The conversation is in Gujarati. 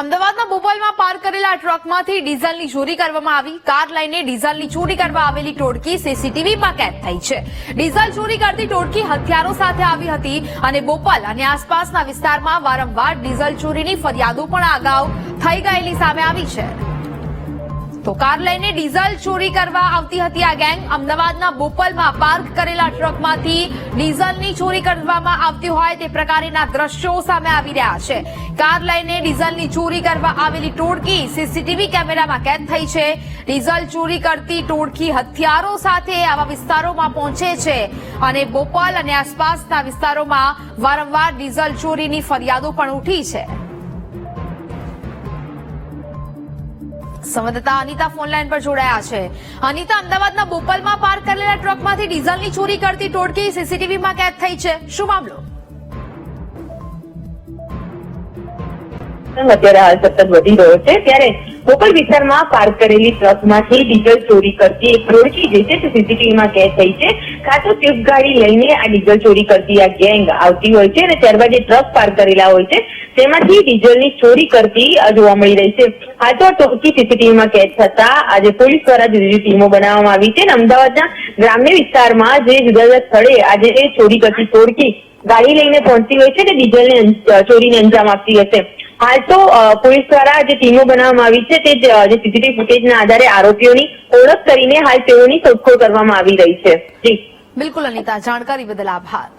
અમદાવાદના બોપલમાં પાર્ક કરેલા ટ્રકમાંથી ડીઝલની ચોરી કરવામાં આવી. કાર લઈને ડીઝલની ચોરી કરવા આવેલી ટોળકી સીસીટીવીમાં કેદ થઈ છે. ડીઝલ ચોરી કરતી ટોળકી હથિયારો સાથે આવી હતી અને બોપલ અને આસપાસના વિસ્તારમાં વારંવાર ડીઝલ ચોરીની ફરિયાદો પણ અગાઉ થઈ ગયેલી સામે આવી છે. તો કાર લઈને ડીઝલ ચોરી કરવા આવતી હતી આ ગેંગ. અમદાવાદના બોપલમાં પાર્ક કરેલા ટ્રકમાંથી ડીઝલની ચોરી કરવામાં આવતી હોય તે પ્રકારના દ્રશ્યો સામે આવી રહ્યા છે. કાર લઈને ડીઝલની ચોરી કરવા આવેલી ટોળકી સીસીટીવી કેમેરામાં કેદ થઈ છે. ડીઝલ ચોરી કરતી ટોળકી હથિયારો સાથે આવા વિસ્તારોમાં પહોંચે છે અને બોપલ અને આસપાસના વિસ્તારોમાં વારંવાર ડીઝલ ચોરીની ફરિયાદો પણ ઉઠી છે. સંવાદદાતા અનિતા ફોનલાઈન પર જોડાયા છે. અનિતા, અમદાવાદના બોપલમાં પાર્ક કરેલા ટ્રકમાંથી ડીઝલની ચોરી કરતી ટોળકી સીસીટીવીમાં કેદ થઈ છે. શું મામલો? અત્યારે હાલ સતત વધી રહ્યો છે. ત્યારે બોપલ વિસ્તારમાં પાર્ક કરેલી ટ્રકમાંથી ડીઝલ ચોરી કરતી એક ટોળકી જે છે તે સીસીટીવીમાં કેદ થઈ છે. કાં તો સ્વિફ્ટ ગાડી લઈને આ ડીઝલ ચોરી કરતી આ ગેંગ આવતી હોય છે અને ત્યારબાદ જે ટ્રક પાર્ક કરેલા હોય છે. તેમાંથી ડીઝલની ચોરી કરતી જોવા મળી રહી છે. હા તો ટોકી સીસીટીવીમાં કેદ થતા આજે પોલીસ દ્વારા જુદી જુદી ટીમો બનાવવામાં આવી છે અને અમદાવાદના ગ્રામ્ય વિસ્તારમાં જે જુદા જુદા સ્થળે આજે ચોરી કરતી ટોળકી ગાડી લઈને પહોંચતી હોય છે અને ડીઝલને ચોરીને અંજામ આપતી હશે. હાલ તો પોલીસ દ્વારા જે ટીમો બનાવવામાં આવી છે તે જે સીસીટીવી ફૂટેજના આધારે આરોપીઓની ઓળખ કરીને હાલ તેઓની શોધખોળ કરવામાં આવી રહી છે. જી. બિલકુલ અનિતા જાણકારી બદલ આભાર.